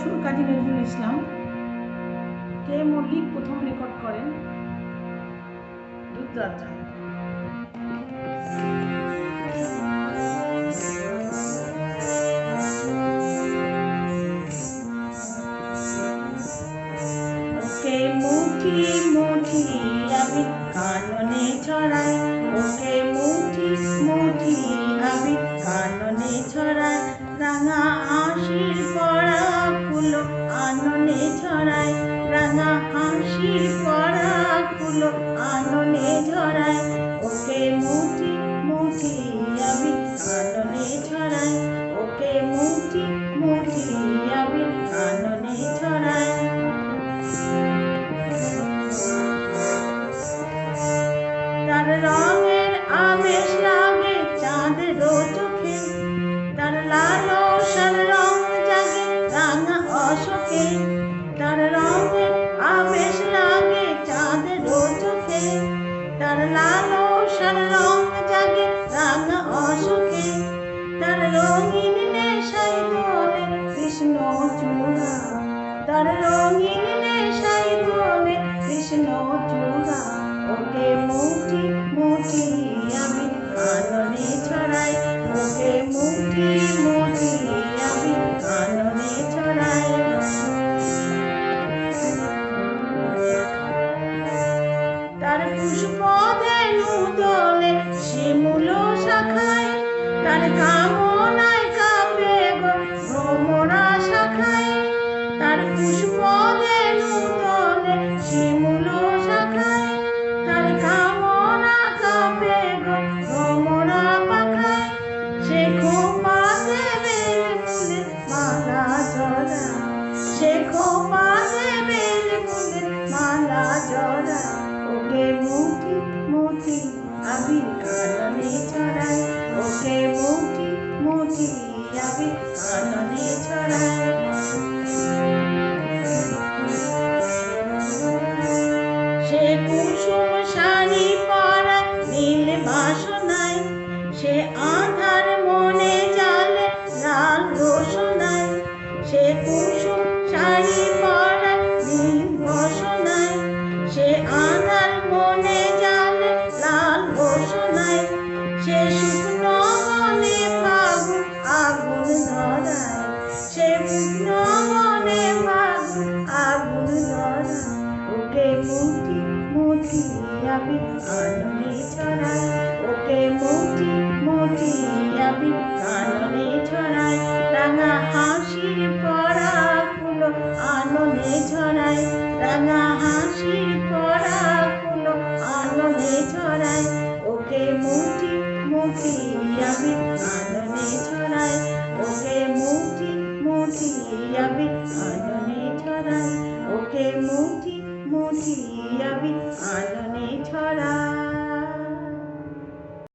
সুর কাজী নজরুল ইসলাম, কে মল্লিক প্রথম রেকর্ড করেন? রুদ্রাজা ওকে মুঠি মুঠি আমি কাননে ছড়াই ওকে মুঠি মুঠি আননে ছড়াই রাঙা হাসির পড়া ফুলো আননে ঝরাই ওকে মুঠি মুঠি আমি কাননে ছড়াই ওকে মুঠি মুঠি আমি কাননে ছড়াই তার রঙের আবেশ লাগে চাঁদের চোখে জড়া ওকে মুখে মুখে আমি কাননে চড়াই ওকে মুখে মুখে আমি কাননে আমি কাননে ছড়াই ওকে মুঠি মুঠি আমি কাননে ছড়াই রাঙা হাসির পড়া ফুলো আননে ছড়াই রাঙা হাসির পড়া ফুলো আননে ছড়াই ওকে মুঠি মুঠি আমি আননে ছড়াই ওকে মুঠি মুঠি আমি আননে ছড়াই ওকে মুঠি মুঠি আমি